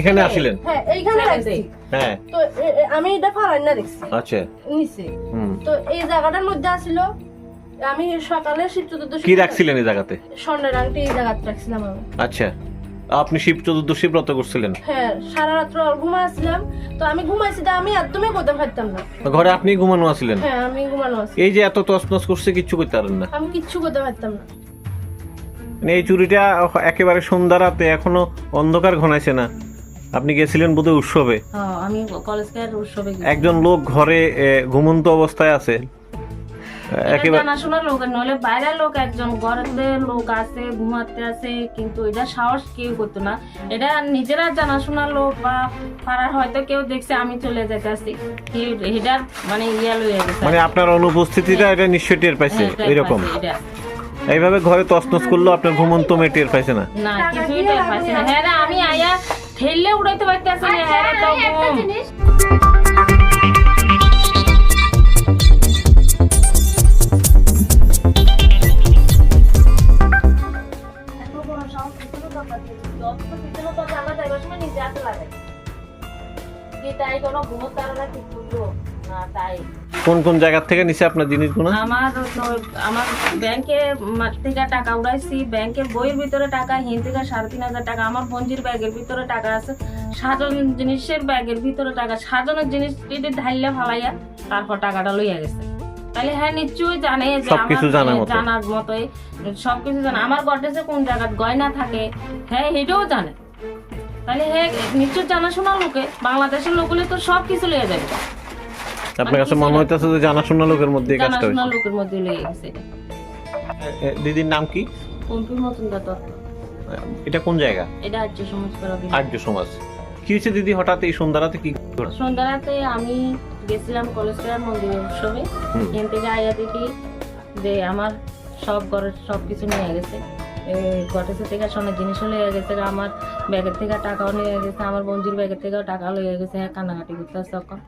এখানে? আসিলেন? হ্যাঁ এইখানে রাখছি হ্যাঁ। তো আমি এটা ফারাই না দেখছি। আচ্ছা। নিচে। তো এই জায়গাটার মধ্যে আসিল আমি সকালে শিব চতুর্দশী কি রাখছিলেন এই জায়গাতে? স্বর্ণের আংটি এই জায়গাতে রাখছিলাম আমি। আচ্ছা। আপনি শিব চতুর্দশী ব্রত করছিলেন? হ্যাঁ সারা রাত্র ঘুমাইছিলাম। তো আমি ঘুমাইছি তা আমি একদমই করতে পারতাম না। ঘরে আপনি ঘুমানো আছিলেন? হ্যাঁ আমি ঘুমানো আছি। এই যে এত তছনছ করছে কিচ্ছু করতে পারেন না। আমি কিচ্ছু করতে পারতাম না। মানে এই চুরিটা একেবারে সন্ধ্যা রাতে এখনও অন্ধকার ঘনাইছে না। আপনি গেছিলেন বোধহয় উৎসবে। হ্যাঁ, আমি কলেজ উৎসবে একজন লোক ঘরে ঘুমন্ত অবস্থায় আছে। একেবারে লোক নইলে বাইরের লোক একজন ঘরেতে লোক আছে ঘুমাতে আছে কিন্তু এটা সাহস কেউ করতো না। এটা নিজেরা জানাশোনা লোক বা পাড়ার হয়তো কেউ দেখছে আমি চলে যেতে আসছি কেউ এটার মানে ইয়া গেছে। মানে আপনার অনুপস্থিতিটা এটা নিশ্চয় টের পাইছে হ্যাঁ, এরকম পাইছে, এটা। এইভাবে ঘরে তছনছ করলেও আপনার ঘুমন্ত মেয়ে টের পাইছে না। না কিছুই টের পাইছে না। হ্যাঁ আমি আয়া ঠেললে উড়াইতে পারতেছি না। হ্যাঁ তো তাই কোনো ঘুমোর কারণে ঠিক করল না তাই। কোন কোন জায়গা থেকে নিছে আপনার জিনিসগুলো? আমার আমার ব্যাংকে থেকে টাকা উড়াইছি ব্যাংকের বইয়ের ভিতরে টাকা হিন থেকে সাড়ে তিন হাজার টাকা। আমার বঞ্জির ব্যাগের ভিতরে টাকা আছে সাজন জিনিসের ব্যাগের ভিতরে টাকা। সাজানোর জিনিস যদি ঢাইলে ফালাইয়া তারপর টাকাটা লইয়া গেছে। তাহলে হ্যাঁ নিশ্চয়ই জানে যে সবকিছু আমার জানার মতো। জানার মতোই সবকিছু জানে। আমার গডেসে কোন জায়গায় গয়না থাকে হ্যাঁ এটাও জানে। তাহলে হ্যাঁ নিশ্চয় জানাশোনা লোকে বাংলাদেশের লোকগুলি তো সব কিছু লইয়া যাবে আপনার কাছে মনে হইতেছে যে জানাশোনা লোকের মধ্যে কাজটা জানাশোনা হয়েছে? লোকের মধ্যে লইয়া গেছে দিদির নাম কি? কম্পিউটার মতন দত্ত এটা কোন জায়গা? এটা আর্য সমাজ করা আর্য সমাজ। কি হয়েছে দিদি হঠাৎ এই সন্ধ্যারাতে কি? সন্ধ্যারাতে আমি গেছিলাম কলেজ করার মন্দির উৎসবে। এখান থেকে আইয়া দেখি যে আমার সব ঘরের সব কিছু নিয়ে গেছে। গটেছে থেকে সোনার জিনিসও লয়ে গেছে আমার ব্যাগের থেকে টাকাও নিয়ে গেছে আমার বন্ধুর ব্যাগের থেকেও টাকা লয়ে গেছে হ্যাঁ কান্নাকাটি করতে আসছে তখন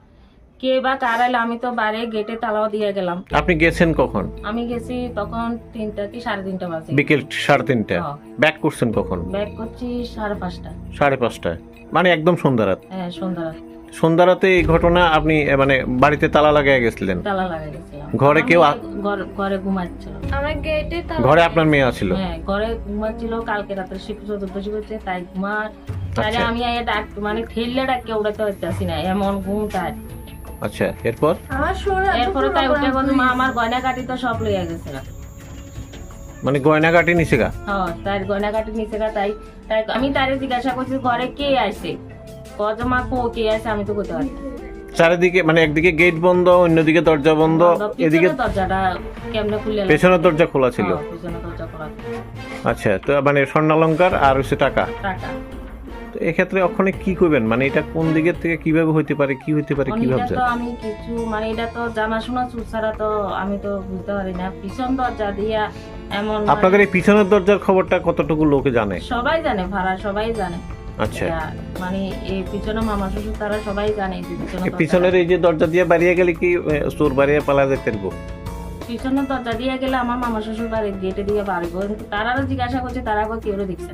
কে বা কার আইলো আমি তো বাইরে গেটে তালাও দিয়ে গেলাম। আপনি গেছেন কখন? আমি গেছি তখন তিনটা কি সাড়ে তিনটা বাজে। বিকেল সাড়ে তিনটা। ব্যাক করছেন কখন? ব্যাগ করছি সাড়ে পাঁচটা সাড়ে পাঁচটায়। মানে একদম সন্ধ্যা রাত। হ্যাঁ সন্ধ্যা রাত। সন্ধ্যা রাতে এই ঘটনা আপনি মানে বাড়িতে তালা লাগাই গেছিলেন? তালা লাগাই গেছিলাম। ঘরে কেউ ঘরে ঘুমাচ্ছিল। আমার গেটে ঘরে আপনার মেয়ে আছিল? হ্যাঁ ঘরে ঘুমাচ্ছিল কালকে রাতে শিব চতুর্দশী করছে তাই ঘুমার তাহলে আচ্ছা। আমি ডাক মানে ঠেললে ডাকে উড়াতে পারতেছি না এমন ঘুম তাই আচ্ছা এরপর? আমার শরীর এরপরে তাই উঠে বলতো মা আমার গয়না কাটি তো সব লইয়া গেছে মানে গয়না কাটি নিছে গা? হ্যাঁ তার গয়না কাটি নিচে গা তাই তাই আমি তারে জিজ্ঞাসা করছি ঘরে কে আসে কত মা কো কে আছে আমি তো করতে পারি চারিদিকে মানে একদিকে গেট বন্ধ অন্যদিকে দরজা বন্ধ পিছনের এদিকে দরজাটা কেমনে খুলে পেছনের দরজা খোলা ছিল। হ্যাঁ, পিছনের দরজা খোলা আচ্ছা তো মানে স্বর্ণালঙ্কার আর হচ্ছে টাকা। টাকা। এক্ষেত্রে ওখানে কি করবেন? মানে এটা কোন দিকের থেকে কীভাবে হইতে পারে কি হইতে পারে কি ভাবছেন? তো আমি কিছু মানে এটা তো জানাশোনা চুর ছাড়া তো আমি তো বুঝতে পারি না। পিছন দরজা দিয়া এমন মানে আপনাদের এই পিছনের দরজার খবরটা কতটুকু লোকে জানে? সবাই জানে ভাড়া সবাই জানে। আচ্ছা। মানে এই পিছনে মামা শ্বশুর তারা সবাই জানে পিছনে এই পিছনের এই যে দরজা দিয়ে বাড়িয়ে গেলে কি চোর বাড়িয়ে পালা যেতে পারব পিছনে দরজা দিয়ে গেলে আমার মামা শ্বশুর বাড়ি গেটে দিয়ে বাড়িব কিন্তু তারা জিজ্ঞাসা করছে তারা কেউ দেখছে?